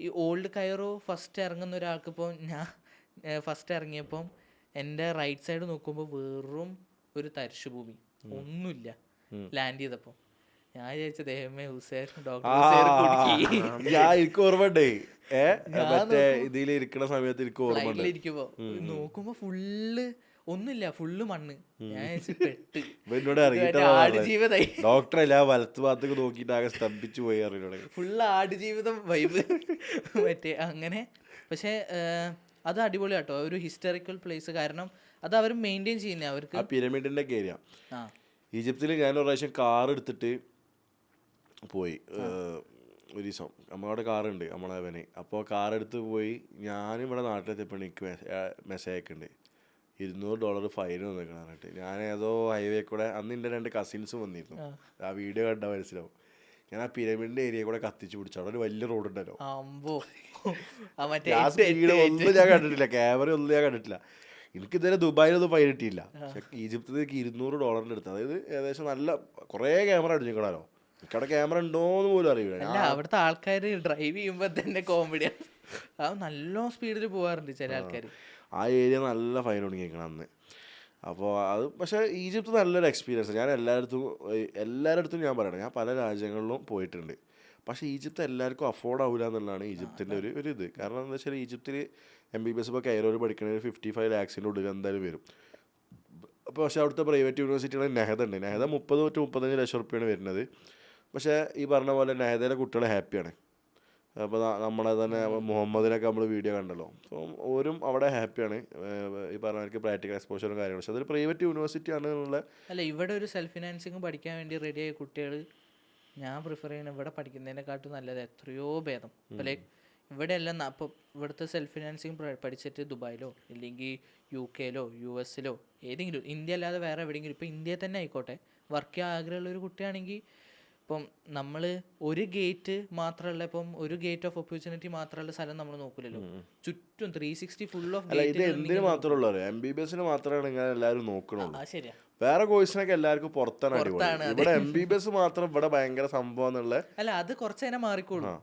ഈ old കയറോ first ഇറങ്ങുന്ന ഒരാൾക്ക് ഇപ്പോൾ ഞാൻ ഫസ്റ്റ് ഇറങ്ങിയപ്പം എന്റെ റൈറ്റ് സൈഡ് നോക്കുമ്പോൾ വെറും ഒരു തരിശുഭൂമി. ഒന്നുമില്ല. ലാൻഡ് ചെയ്തപ്പോൾ ഞാൻ വിചാരിച്ച ദൈവമേ ഹുസൈൻ ഡോക്ടർ എനിക്ക് മറ്റേ ഇതിൽ ഇരിക്കുന്ന സമയത്ത് എനിക്ക് ഫ്ലൈറ്റിലിരിക്കുമ്പോ നോക്കുമ്പോ ഫുള്ള് ഒന്നുമില്ല ഫുള്ള് മണ്ണ്. എന്നോട് ഇറങ്ങിയിട്ട് ആടുജീവിതായി ഡോക്ടറല്ല വലത്ത് ഭാഗത്തേക്ക് നോക്കിയിട്ട് ആകെ സ്തംഭിച്ചു പോയി അറിഞ്ഞോടെ ഫുള്ള് ആടുജീവിതം വൈബ് മറ്റേ അങ്ങനെ. പക്ഷേ അത് അടിപൊളി കേട്ടോ. ഒരു ഹിസ്റ്റോറിക്കൽ പ്ലേസ് കാരണം അത് അവർ മെയിന്റെയിൻ ചെയ്യുന്ന. അവർക്ക് ആ പിരമിഡിന്റെ ഒക്കെ ഏരിയ ഈജിപ്തിൽ ഞാൻ ഒരു പ്രാവശ്യം കാർ എടുത്തിട്ട് പോയി. ഒരു ദിവസം. നമ്മളവിടെ കാറുണ്ട് നമ്മളെ അവന്. അപ്പോൾ കാർ എടുത്ത് പോയി ഞാനിവിടെ നാട്ടിലെത്തിയപ്പോൾ എനിക്ക് മെസ്സേജ് അയക്കുന്നുണ്ട് ഇരുന്നൂറ് ഡോളർ ഫൈൻ വന്നേക്കണം പറഞ്ഞിട്ട്. ഞാൻ ഏതോ ഹൈവേ കൂടെ അന്ന് എന്റെ രണ്ട് കസിൻസും വന്നിരുന്നു. ആ. വീഡിയോ കണ്ട മനസ്സിലാവും. ഞാൻ ആ പിരമിഡിന്റെ ഏരിയ കൂടെ കത്തിച്ച് പിടിച്ചു. അവിടെ ഒരു വലിയ റോഡ് ഉണ്ടല്ലോ. സ്പീഡ് ഒന്നും ഞാൻ കണ്ടിട്ടില്ല. ക്യാമറ ഒന്നും ഞാൻ കണ്ടിട്ടില്ല. എനിക്ക് ഇതുവരെ ദുബായിലൊന്നും ഫൈൻ കിട്ടിയില്ല. പക്ഷെ ഈജിപ്തിലേക്ക് ഇരുന്നൂറ് ഡോളറിന്റെ അടുത്ത്. അതായത് ഏകദേശം നല്ല കുറേ ക്യാമറ അടിച്ചിക്കണല്ലോ എനിക്കവിടെ ക്യാമറ ഉണ്ടോന്ന് പോലും അറിയില്ല. അല്ല അവിടുത്തെ ആൾക്കാർ ഡ്രൈവ് ചെയ്യുമ്പോൾ തന്നെ കോമഡിയാണ് അത് നല്ല സ്പീഡിൽ പോവാറുണ്ട് ചില ആൾക്കാർ ആ ഏരിയ നല്ല ഫൈൻ തുടങ്ങിയിരിക്കണം അന്ന്. അപ്പോൾ അത് പക്ഷേ ഈജിപ്ത് നല്ലൊരു എക്സ്പീരിയൻസ് ഞാൻ എല്ലായിടത്തും എല്ലായിടത്തും ഞാൻ പറയണം ഞാൻ പല രാജ്യങ്ങളിലും പോയിട്ടുണ്ട്. പക്ഷേ ഈജിപ്ത് എല്ലാവർക്കും അഫോർഡ് ആവില്ല എന്നുള്ളതാണ് ഈജിപ്തിന്റെ ഒരു ഒരു ഇത്. കാരണം എന്താ വെച്ചാൽ ഈജിപ്തിൽ എം ബി ബി എസ് ഇപ്പോൾ കൈറോയിൽ ഒരു ഫിഫ്റ്റി ഫൈവ് ലാക്സിന്റെ ഉള്ളിൽ എന്തായാലും വരും. അപ്പോൾ പക്ഷേ അവിടുത്തെ പ്രൈവറ്റ് യൂണിവേഴ്സിറ്റികളിൽ നെഹദ ഉണ്ട്. നെഹദ മുപ്പത് തൊട്ട് മുപ്പത്തഞ്ച് ലക്ഷം റുപ്യാണ് വരുന്നത്. പക്ഷേ ഈ പറഞ്ഞ പോലെ നഹദയിലെ കുട്ടികൾ ഹാപ്പിയാണ്. അപ്പോൾ നമ്മളെ തന്നെ മുഹമ്മദിനൊക്കെ നമ്മൾ വീഡിയോ കണ്ടല്ലോ. അപ്പോൾ ഓരും അവിടെ ഹാപ്പിയാണ്. ഈ പറഞ്ഞവർക്ക് പ്രാക്ടിക്കൽ എക്സ്പോഷറും കാര്യങ്ങളും. പക്ഷേ അതൊരു പ്രൈവറ്റ് യൂണിവേഴ്സിറ്റി ആണ് എന്നുള്ള അല്ല ഇവിടെ ഒരു സെൽഫ് ഫിനാൻസിങ് പഠിക്കാൻ വേണ്ടി റെഡിയായ കുട്ടികൾ ഞാൻ പ്രിഫർ ചെയ്യുന്നത് ഇവിടെ പഠിക്കുന്നതിനെക്കാട്ടും നല്ലത് എത്രയോ ഭേദം. അപ്പോൾ ലൈക്ക് ഇവിടെ എല്ലാം അപ്പോൾ ഇവിടുത്തെ സെൽഫ് ഫിനാൻസിങ് പഠിച്ചിട്ട് ദുബായിലോ ഇല്ലെങ്കിൽ യു കെയിലോ യു എസിലോ ഏതെങ്കിലും ഇന്ത്യ അല്ലാതെ വേറെ എവിടെയെങ്കിലും. ഇപ്പോൾ ഇന്ത്യയിൽ തന്നെ ആയിക്കോട്ടെ. വർക്ക് ചെയ്യാൻ ആഗ്രഹമുള്ള ഒരു കുട്ടിയാണെങ്കിൽ ഇപ്പം നമ്മൾ ഒരു ഗേറ്റ് മാത്രമല്ല ഇപ്പം ഒരു ഗേറ്റ് ഓഫ് ഓപ്പർച്യൂണിറ്റി മാത്രമല്ല സ്ഥലം നമ്മൾ നോക്കില്ലല്ലോ ചുറ്റും ത്രീ സിക്സ്റ്റി ഫുൾ ഓഫ് ഇത് എന്തിന് മാത്രമേ എം ബി ബി എസിന് മാത്രമാണ് ഇങ്ങനെ എല്ലാവരും നോക്കണുള്ളൂ. ആ ശരിയാ. വേറെ കോഴ്സിനൊക്കെ എല്ലാവർക്കും പുറത്താണ് ഇവിടെ എം ബി ബി എസ് മാത്രം ഇവിടെ ഭയങ്കര സംഭവം എന്നുള്ള അല്ല അത് കുറച്ച് നേരം മാറിക്കോളും.